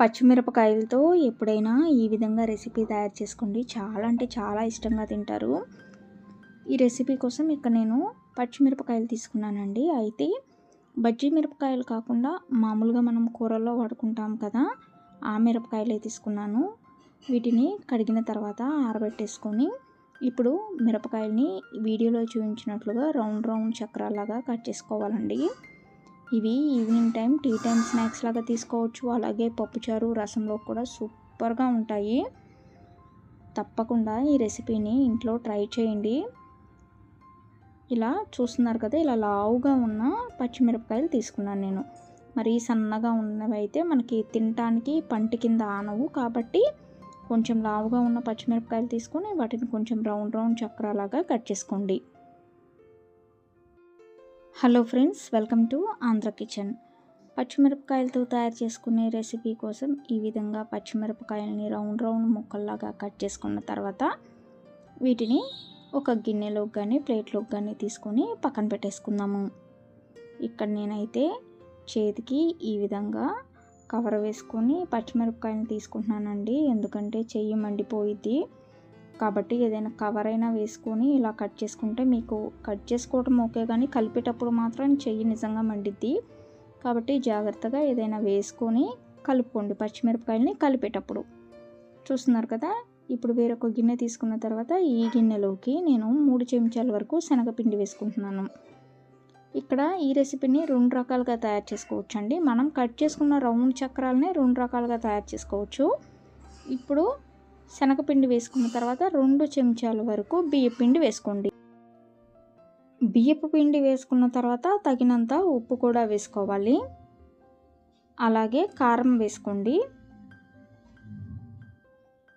పచ్చిమిరపకాయలతో ఎప్పుడైనా ఈ విధంగా రెసిపీ తయారు చేసుకోండి. చాలా అంటే చాలా ఇష్టంగా తింటారు. ఈ రెసిపీ కోసం ఇక్కడ నేను పచ్చిమిరపకాయలు తీసుకున్నానండి. అయితే బజ్జీ మిరపకాయలు కాకుండా మామూలుగా మనం కూరల్లో వాడుకుంటాం కదా ఆ మిరపకాయలే తీసుకున్నాను. వీటిని కడిగిన తర్వాత ఆరబెట్టేసుకొని ఇప్పుడు మిరపకాయల్ని వీడియోలో చూపించినట్లుగా రౌండ్ రౌండ్ చక్రాలాగా కట్ చేసుకోవాలండి. ఇవి evening time tea time snacks లాగా తీసుకోవచ్చు. అలాగే పప్పుచారు రసంలో కూడా సూపర్గా ఉంటాయి. తప్పకుండా ఈ రెసిపీని ఇంట్లో ట్రై చేయండి. ఇలా చూస్తున్నారు కదా ఇలా లావుగా ఉన్న పచ్చిమిరపకాయలు తీసుకున్నాను నేను. మరి సన్నగా ఉన్నవి అయితే మనకి తినటానికి పంటి కింద ఆనవు కాబట్టి కొంచెం లావుగా ఉన్న పచ్చిమిరపకాయలు తీసుకొని వాటిని కొంచెం రౌండ్ రౌండ్ చక్రాలాగా కట్ చేసుకోండి. Hello friends welcome to Andhra kitchen. పచ్చిమిరపకాయలతో తయారు చేసుకునే రెసిపీ కోసం ఈ విధంగా పచ్చిమిరపకాయలని రౌండ్ రౌండ్ ముక్కల్లాగా కట్ చేసుకున్న తర్వాత వీటిని ఒక గిన్నెలోకి కానీ ప్లేట్లోకి కానీ తీసుకొని పక్కన పెట్టేసుకుందాము. ఇక్కడ నేనైతే చేతికి ఈ విధంగా కవర్ వేసుకొని పచ్చిమిరపకాయలు తీసుకుంటున్నానండి. ఎందుకంటే చెయ్యి మండిపోయిద్ది. కాబట్టి ఏదైనా కవర్ అయినా వేసుకొని ఇలా కట్ చేసుకుంటే మీకు కట్ చేసుకోవటం ఓకే కానీ కలిపేటప్పుడు మాత్రం చెయ్యి నిజంగా మండిద్ది. కాబట్టి జాగ్రత్తగా ఏదైనా వేసుకొని కలుపుకోండి పచ్చిమిరపకాయలని కలిపేటప్పుడు. చూస్తున్నారు కదా? ఇప్పుడు వేరొక గిన్నె తీసుకున్న తర్వాత ఈ గిన్నెలోకి నేను మూడు చెంచాల వరకు శనగపిండి వేసుకుంటున్నాను. ఇక్కడ ఈ రెసిపీని రెండు రకాలుగా తయారు చేసుకోవచ్చు అండి మనం కట్ చేసుకున్న రౌండ్ చక్రాలని రెండు రకాలుగా తయారు చేసుకోవచ్చు. ఇప్పుడు శనగపిండి వేసుకున్న తర్వాత రెండు చెంచాల వరకు బియ్యం పిండి వేసుకోండి. బియ్యపు పిండి వేసుకున్న తర్వాత తగినంత ఉప్పు కూడా వేసుకోవాలి. అలాగే కారం వేసుకోండి.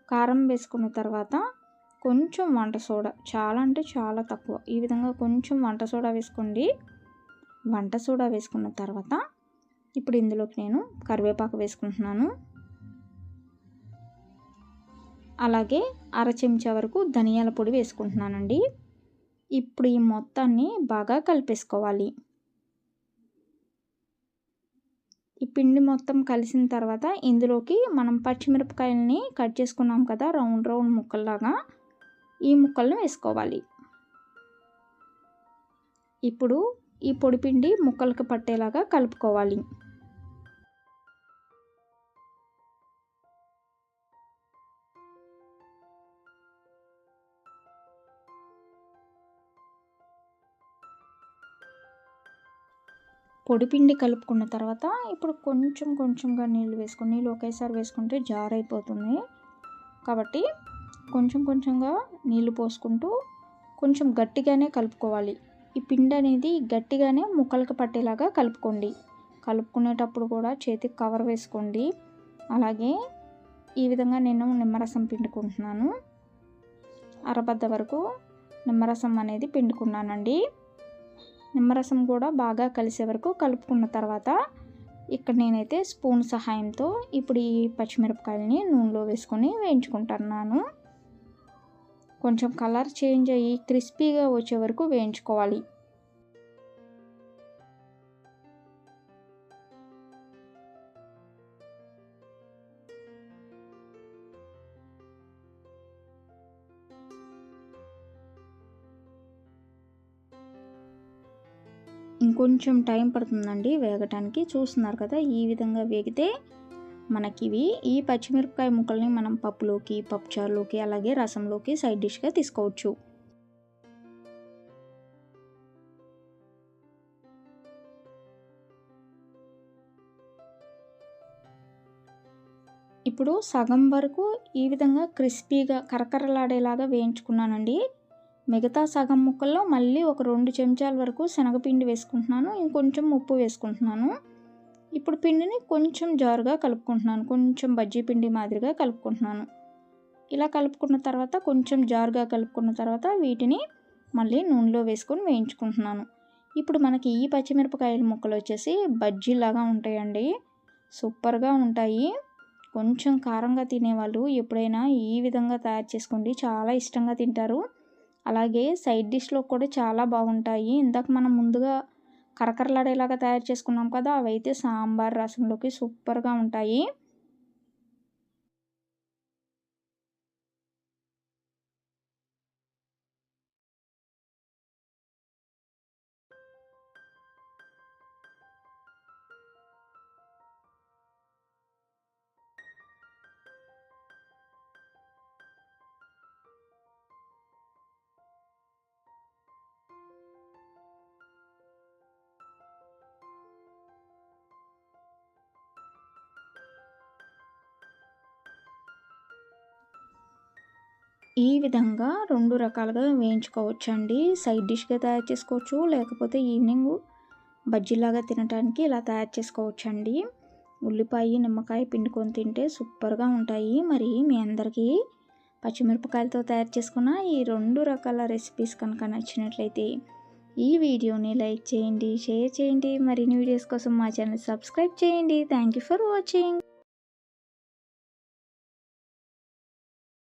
కారం వేసుకున్న తర్వాత కొంచెం వంట సోడా చాలా అంటే చాలా తక్కువ. ఈ విధంగా కొంచెం వంట సోడా వేసుకోండి. వంట సోడా వేసుకున్న తర్వాత ఇప్పుడు ఇందులోకి నేను కరివేపాకు వేసుకుంటున్నాను. అలాగే అర చెంచా వరకు ధనియాల పొడి వేసుకుంటున్నానండి. ఇప్పుడు ఈ మొత్తాన్ని బాగా కలిపేసుకోవాలి. ఈ పిండి మొత్తం కలిసిన తర్వాత ఇందులోకి మనం పచ్చిమిరపకాయలని కట్ చేసుకున్నాం కదా రౌండ్ రౌండ్ ముక్కల్లాగా ఈ ముక్కలను వేసుకోవాలి. ఇప్పుడు ఈ పొడి పిండి ముక్కలకు పట్టేలాగా కలుపుకోవాలి. పొడిపిండి కలుపుకున్న తర్వాత ఇప్పుడు కొంచెం కొంచెంగా నీళ్ళు వేసుకుని నీళ్ళు ఒకేసారి వేసుకుంటే జార్ అయిపోతుంది కాబట్టి కొంచెం కొంచెంగా నీళ్ళు పోసుకుంటూ కొంచెం గట్టిగానే కలుపుకోవాలి. ఈ పిండి అనేది గట్టిగానే ముక్కలకు పట్టేలాగా కలుపుకోండి. కలుపుకునేటప్పుడు కూడా చేతికి కవర్ వేసుకోండి. అలాగే ఈ విధంగా నేను నిమ్మరసం పిండుకుంటున్నాను. అరబద్ద వరకు నిమ్మరసం అనేది పిండుకున్నానండి. నిమ్మరసం కూడా బాగా కలిసే వరకు కలుపుకున్న తర్వాత ఇక్కడ నేనైతే స్పూన్ సహాయంతో ఇప్పుడు ఈ పచ్చిమిరపకాయలని నూనెలో వేసుకొని వేయించుకుంటున్నాను. కొంచెం కలర్ చేంజ్ అయ్యి క్రిస్పీగా వచ్చే వరకు వేయించుకోవాలి. ఇంకొంచెం టైం పడుతుందండి వేగటానికి. చూస్తున్నారు కదా ఈ విధంగా వేగితే మనకి ఇవి ఈ పచ్చిమిరపకాయ ముక్కల్ని మనం పప్పులోకి పప్పుచారులోకి అలాగే రసంలోకి సైడ్ డిష్గా తీసుకోవచ్చు. ఇప్పుడు సగం వరకు ఈ విధంగా క్రిస్పీగా కరకరలాడేలాగా వేయించుకున్నానండి. మిగతా సగం ముక్కల్లో మళ్ళీ ఒక రెండు చెంచాల వరకు శనగపిండి వేసుకుంటున్నాను. ఇంకొంచెం ఉప్పు వేసుకుంటున్నాను. ఇప్పుడు పిండిని కొంచెం జారుగా కలుపుకుంటున్నాను. కొంచెం బజ్జీ పిండి మాదిరిగా కలుపుకుంటున్నాను. ఇలా కలుపుకున్న తర్వాత కొంచెం జారుగా కలుపుకున్న తర్వాత వీటిని మళ్ళీ నూనెలో వేసుకొని వేయించుకుంటున్నాను. ఇప్పుడు మనకి ఈ పచ్చిమిరపకాయల ముక్కలు వచ్చేసి బజ్జీలాగా ఉంటాయండి. సూపర్గా ఉంటాయి. కొంచెం కారంగా తినేవాళ్ళు ఎప్పుడైనా ఈ విధంగా తయారు చేసుకోండి. చాలా ఇష్టంగా తింటారు. అలాగే సైడ్ డిష్లో కూడా చాలా బాగుంటాయి. ఇందాక మనం ముందుగా కరకరలాడేలాగా తయారు చేసుకున్నాం కదా అవైతే సాంబార్ రసంలోకి సూపర్గా ఉంటాయి. ఈ విధంగా రెండు రకాలుగా వేయించుకోవచ్చండి. సైడ్ డిష్గా తయారు చేసుకోవచ్చు లేకపోతే ఈవినింగ్ బజ్జీలాగా తినడానికి ఇలా తయారు చేసుకోవచ్చండి. ఉల్లిపాయ నిమ్మకాయ పిండుకొని తింటే సూపర్గా ఉంటాయి. మరి మీ అందరికీ పచ్చిమిరపకాయలతో తయారు చేసుకున్న ఈ రెండు రకాల రెసిపీస్ కనుక నచ్చినట్లయితే ఈ వీడియోని లైక్ చేయండి షేర్ చేయండి. మరిన్ని వీడియోస్ కోసం మా ఛానల్ సబ్స్క్రైబ్ చేయండి. Thank you for watching.